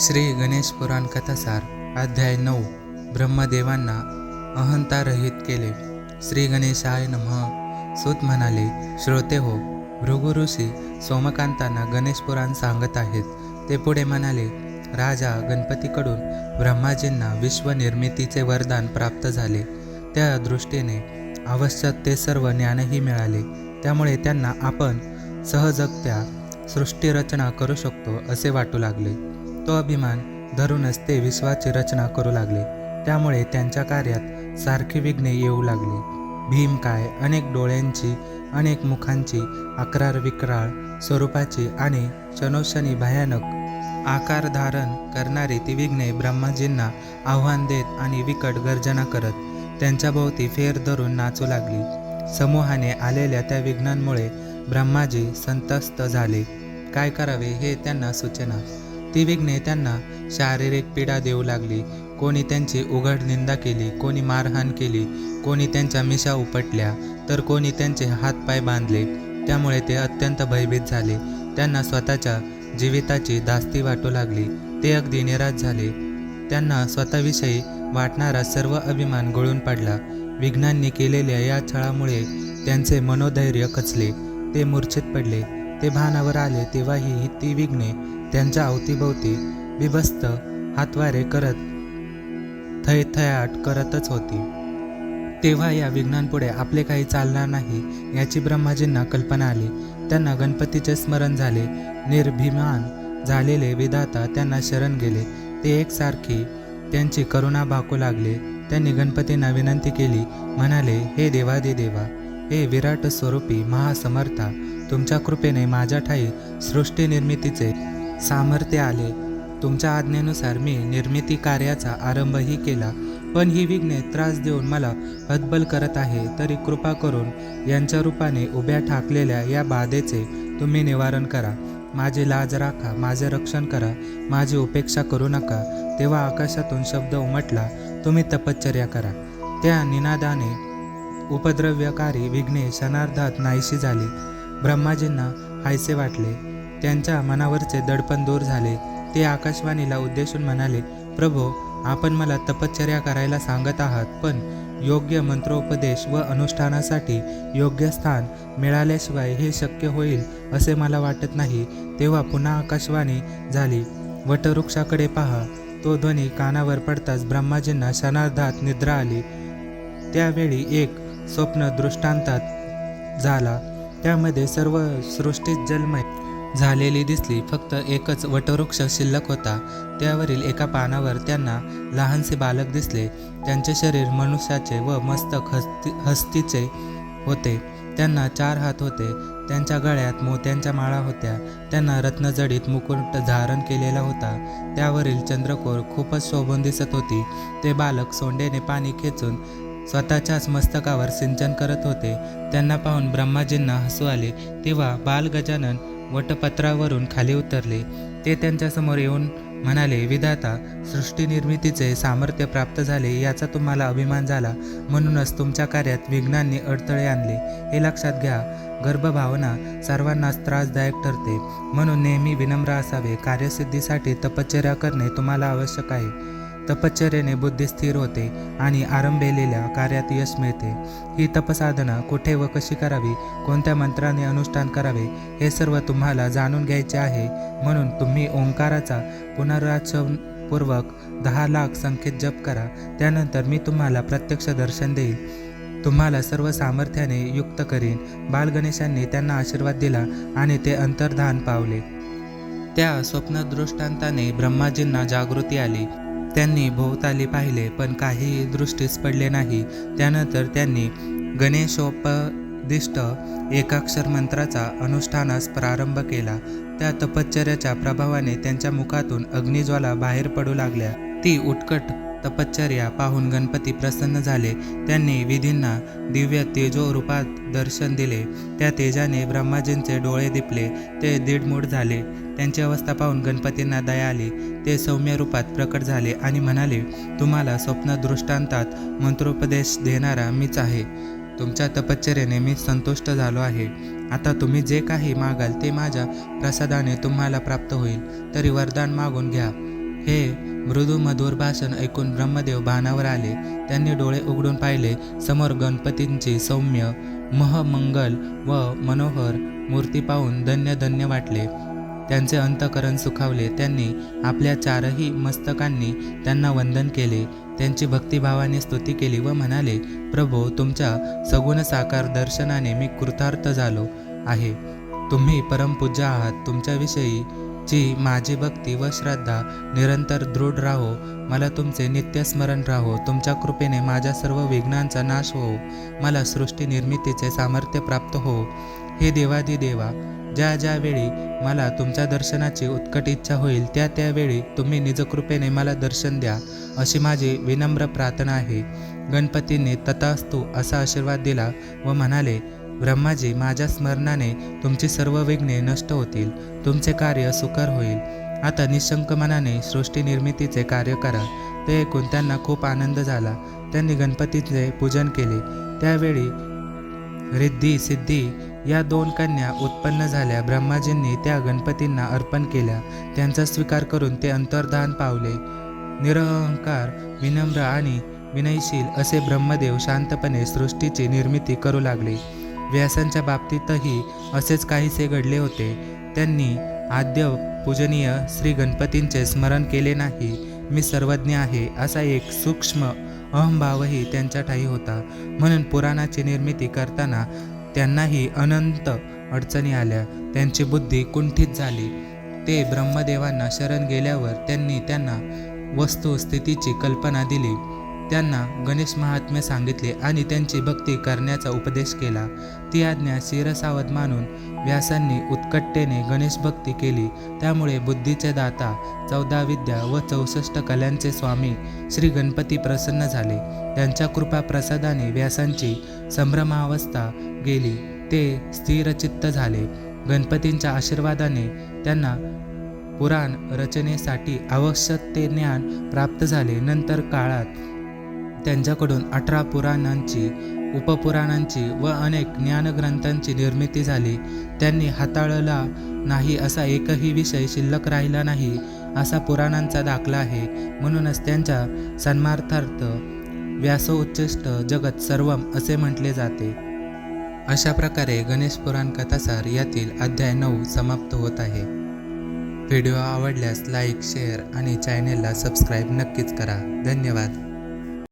श्री गणेश पुराण कथासार अध्याय नऊ ब्रह्मदेवांना अहंतारहित केले. श्री गणेशाय नमः. सूत म्हणाले श्रोते हो भृगु ऋषी सोमकांतांना गणेश पुराण सांगत आहेत. ते पुढे म्हणाले राजा गणपतीकडून ब्रह्माजींना विश्वनिर्मितीचे वरदान प्राप्त झाले. त्या दृष्टीने आवश्यक ते सर्व ज्ञानही मिळाले. त्यामुळे त्यांना आपण सहजगत्या सृष्टीरचना करू शकतो असे वाटू लागले. तो अभिमान धरूनच ते विश्वाची रचना करू लागले. त्यामुळे त्यांच्या कार्यात सारखी विघ्ने येऊ लागली. भीम काय? अनेक डोळ्यांची अनेक मुखांची अकरार विक्राळ स्वरूपाची आणि क्षणोक्षणी भयानक आकार धारण करणारी ती विघ्ने ब्रह्माजींना आव्हान देत आणि विकट गर्जना करत त्यांच्या भोवती फेर धरून नाचू लागली. समूहाने आलेल्या त्या विघ्नांमुळे ब्रह्माजी संतस्त झाले. काय करावे हे त्यांना सूचना. ती विघ्ने त्यांना शारीरिक पीडा देऊ लागली. कोणी त्यांची उघड निंदा केली कोणी मारहाण केली कोणी त्यांच्या मिशा उपटल्या तर कोणी त्यांचे हातपाय बांधले. त्यामुळे ते अत्यंत भयभीत झाले. त्यांना स्वतःच्या जीविताची दास्ती वाटू लागली. ते अगदी निराश झाले. त्यांना स्वतःविषयी वाटणारा सर्व अभिमान गळून पडला. विघ्नांनी केलेल्या या छळामुळे त्यांचे मनोधैर्य खचले. ते मूर्छित पडले. ते भानावर आले तेव्हाही ती विघ्ने त्यांच्या अवतीभोवती बिभस्त हातवारे करत थैथयाट करतच होती. तेव्हा या विघ्नांपुढे आपले काही चालणार नाही याची ब्रह्माजींना कल्पना आली. त्यांना गणपतीचे स्मरण झाले. निर्भिमान झालेले विधाता त्यांना शरण गेले. ते एकसारखी त्यांची करुणा भाकू लागले. त्यांनी गणपतींना विनंती केली. म्हणाले हे देवादी देवा हे विराट स्वरूपी महासमर्था तुमच्या कृपेने माझ्या ठाई सृष्टी निर्मितीचे सामर्थ्य आले. तुमच्या आज्ञेनुसार मी निर्मिती कार्याचा आरंभही केला पण ही विघ्ने त्रास देऊन मला हतबल करत आहे तरी कृपा करून यांच्या रूपाने उभ्या ठाकलेल्या या बाधेचे तुम्ही निवारण करा. माझी लाज राखा माझे रक्षण करा माझी उपेक्षा करू नका. तेव्हा आकाशातून शब्द उमटला तुम्ही तपश्चर्या करा. त्या निनादाने उपद्रव्यकारी विघ्ने क्षणार्धात नाहीशी झाली. ब्रह्माजींना हायसे वाटले. त्यांच्या मनावरचे दडपण दूर झाले. ते आकाशवाणीला उद्देशून म्हणाले प्रभो आपण मला तपश्चर्या करायला सांगत आहात पण योग्य मंत्रोपदेश व अनुष्ठानासाठी योग्य स्थान मिळाल्याशिवाय हे शक्य होईल असे मला वाटत नाही. तेव्हा पुन्हा आकाशवाणी झाली वटवृक्षाकडे पहा. तो ध्वनी कानावर पडताच ब्रह्माजींना क्षणार्धात निद्रा आली. त्यावेळी एक स्वप्न दृष्टांतात झाला. त्यामध्ये सर्व सृष्टीत जलमय झालेली दिसली. फक्त एकच वटवृक्ष शिल्लक होता. त्यावरील एका पानावर त्यांना लहानसे बालक दिसले. त्यांचे शरीर मनुष्याचे व मस्तक हस्ती हस्तीचे होते. त्यांना चार हात होते. त्यांच्या गळ्यात मोत्यांच्या माळा होत्या. त्यांना रत्नजडीत मुकुट धारण केलेला होता. त्यावरील चंद्रकोर खूपच शोभून दिसत होती. ते बालक सोंडेने पाणी खेचून स्वतःच्याच मस्तकावर सिंचन करत होते. त्यांना पाहून ब्रह्माजींना हसू आले. तेव्हा बाल गजानन वटपत्रावरून खाली उतरले. ते त्यांच्यासमोर येऊन म्हणाले विधाता सृष्टीनिर्मितीचे सामर्थ्य प्राप्त झाले याचा तुम्हाला अभिमान झाला. म्हणूनच तुमच्या कार्यात विघ्नांनी अडथळे आणले. हे लक्षात घ्या गर्भभावना सर्वांनाच त्रासदायक ठरते. म्हणून नेहमी विनम्र असावे. कार्यसिद्धीसाठी तपश्चर्या करणे तुम्हाला आवश्यक आहे. तपश्चर्याने बुद्धी स्थिर होते आणि आरंभलेल्या कार्यात यश मिळते. ही तपसाधना कुठे व कशी करावी कोणत्या मंत्राने अनुष्ठान करावे हे सर्व तुम्हाला जाणून घ्यायचे आहे. म्हणून तुम्ही ओंकाराचा पुनराचनपूर्वक दहा लाख संख्येत जप करा. त्यानंतर मी तुम्हाला प्रत्यक्ष दर्शन देईल. तुम्हाला सर्व सामर्थ्याने युक्त करीन. बालगणेशांनी त्यांना आशीर्वाद दिला आणि ते अंतर्धान पावले. त्या स्वप्नदृष्टांताने ब्रह्माजींना जागृती आली. त्यांनी भोवताली पाहिले पण काहीही दृष्टीस पडले नाही. त्यानंतर त्यांनी गणेशोपदिष्ट एकाक्षर मंत्राचा अनुष्ठानास प्रारंभ केला. त्या तपश्चर्याच्या प्रभावाने त्यांच्या मुखातून अग्निज्वाला बाहेर पडू लागल्या. ती उत्कट तपश्चर्या पाहून गणपती प्रसन्न झाले. त्यांनी विधींना दिव्य तेजो रूपात दर्शन दिले. त्या तेजाने ब्रह्माजींचे डोळे दिपले. ते दीडमूड झाले. त्यांची अवस्था पाहून गणपतींना दया आली. ते सौम्य रूपात प्रकट झाले आणि म्हणाले तुम्हाला स्वप्न दृष्टांतात मंत्रोपदेश देणारा मीच आहे. तुमच्या तपश्चर्याने मी संतुष्ट झालो आहे. आता तुम्ही जे काही मागाल ते माझ्या प्रसादाने तुम्हाला प्राप्त होईल. तरी वरदान मागून घ्या. हे मृदू मधुर भाषण ऐकून ब्रह्मदेव भानावर आले. त्यांनी डोळे उघडून पाहिले. समोर गणपतींची सौम्य महमंगल व मनोहर मूर्ती पाहून धन्य धन्य वाटले. त्यांचे अंतकरण सुखावले. त्यांनी आपल्या चारही मस्तकांनी त्यांना वंदन केले. त्यांची भक्तिभावाने स्तुती केली व म्हणाले प्रभो तुमच्या सगुण साकार दर्शनाने मी कृतार्थ झालो आहे. तुम्ही परमपूज्य आहात. तुमच्याविषयी जी माझी भक्ती व श्रद्धा निरंतर दृढ राहो. मला तुमचे नित्य स्मरण राहो. तुमच्या कृपेने माझ्या सर्व विघ्नांचा नाश हो मला सृष्टी निर्मितीचे सामर्थ्य प्राप्त हो. हे देवादी देवा ज्या ज्यावेळी मला तुमच्या दर्शनाची उत्कट इच्छा होईल त्या त्यावेळी तुम्ही निजकृपेने मला दर्शन द्या अशी माझी विनम्र प्रार्थना आहे. गणपतींनी तथास्तु असा आशीर्वाद दिला व म्हणाले ब्रह्माजी माझ्या स्मरणाने तुमची सर्व विघ्ने नष्ट होतील तुमचे कार्य सुकर होईल. आता निशंक मनाने सृष्टी निर्मितीचे कार्य करा. ते ऐकून त्यांना खूप आनंद झाला. त्यांनी गणपतीचे पूजन केले. त्यावेळी रिद्धी सिद्धी या दोन कन्या उत्पन्न झाल्या. ब्रह्माजींनी त्या गणपतींना अर्पण केल्या. त्यांचा स्वीकार करून ते अंतर्धान पावले. निरहंकार विनम्र आणि विनयशील असे ब्रह्मदेव शांतपणे सृष्टीची निर्मिती करू लागले. व्यासांच्या बाबतीतही असेच काहीसे घडले होते. त्यांनी आद्य पूजनीय श्री गणपतींचे स्मरण केले नाही. मी सर्वज्ञ आहे असा एक सूक्ष्म अहंभावही त्यांच्या ठाई होता. म्हणून पुराणाची निर्मिती करताना त्यांनाही अनंत अडचणी आल्या. त्यांची बुद्धी कुंठित झाली. ते ब्रह्मदेवांना शरण गेल्यावर त्यांनी त्यांना वस्तुस्थितीची कल्पना दिली. त्यांना गणेश महात्म्य सांगितले आणि त्यांची भक्ती करण्याचा उपदेश केला. ती आज्ञा शिरसावध मानून व्यासांनी उत्कट्टेने गणेश भक्ती केली. त्यामुळे बुद्धीचे दाता चौदा विद्या व चौसष्ट कलांचे स्वामी श्री गणपती प्रसन्न झाले. त्यांच्या कृपा प्रसादाने व्यासांची संभ्रमावस्था गेली. ते स्थिरचित्त झाले. गणपतींच्या आशीर्वादाने त्यांना पुराण रचनेसाठी आवश्यक ते ज्ञान प्राप्त झाले. नंतर काळात त्यांच्याकडून अठरा पुराणांची उपपुराणांची व अनेक ज्ञानग्रंथांची निर्मिती झाली. त्यांनी हाताळला नाही असा एकही विषय शिल्लक राहिला नाही असा पुराणांचा दाखला आहे. म्हणूनच त्यांच्या सन्मार्थार्थ व्यासोच्चिष्ट जगत सर्वम असे म्हटले जाते. अशा प्रकारे गणेश पुराण कथासार यातील अध्याय नऊ समाप्त होत आहे. व्हिडिओ आवडल्यास लाईक शेअर आणि चॅनेलला सबस्क्राईब नक्कीच करा. धन्यवाद.